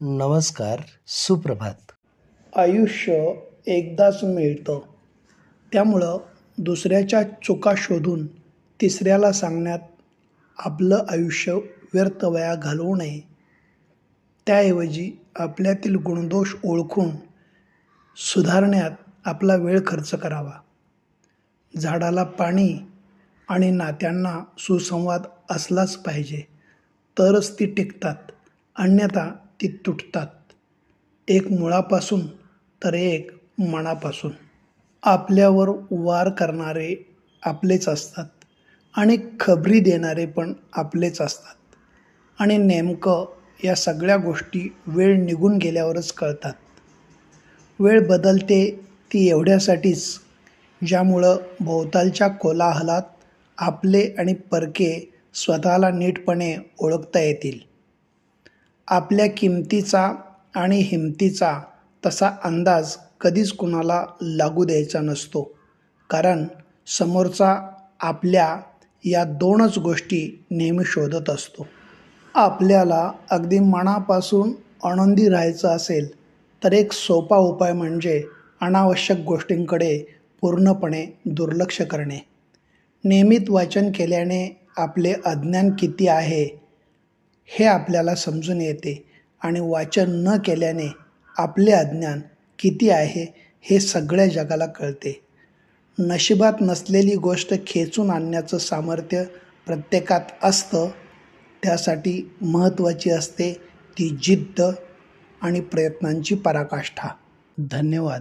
नमस्कार सुप्रभात. आयुष्य एकदाच मिळतं. त्यामुळं दुसऱ्याच्या चुका शोधून तिसऱ्याला सांगण्यात आपलं आयुष्य व्यर्थ वया घालवू नये. त्याऐवजी आपल्यातील गुणदोष ओळखून सुधारण्यात आपला वेळ खर्च करावा. झाडाला पाणी आणि नात्यांना सुसंवाद असलाच पाहिजे तरच ती टिकतात. अन्यथा ती तुटतात. एक मुळापासून तर एक मनापासून. आपल्यावर वार करणारे आपलेच असतात आणि खबरी देणारे पण आपलेच असतात. आणि नेमकं या सगळ्या गोष्टी वेळ निघून गेल्यावरच कळतात. वेळ बदलते ती एवढ्यासाठीच ज्यामुळं भोवतालच्या कोलाहलात आपले आणि परके स्वतःला नीटपणे ओळखता येतील. आपल्या किमतीचा आणि हिमतीचा तसा अंदाज कधीच कुणाला लागू द्यायचा नसतो. कारण समोरचा आपल्या या दोनच गोष्टी नेहमी शोधत असतो. आपल्याला अगदी मनापासून आनंदी राहायचं असेल तर एक सोपा उपाय म्हणजे अनावश्यक गोष्टींकडे पूर्णपणे दुर्लक्ष करणे. नियमित वाचन केल्याने आपले अज्ञान किती आहे हे आपल्याला समजून येते आणि वाचन न केल्याने आपले अज्ञान किती आहे हे सगळ्या जगाला कळते. नशिबात नसलेली गोष्ट खेचून आणण्याचं सामर्थ्य प्रत्येकात असतं त्यासाठी महत्त्वाची असते ती जिद्द आणि प्रयत्नांची पराकाष्ठा. धन्यवाद.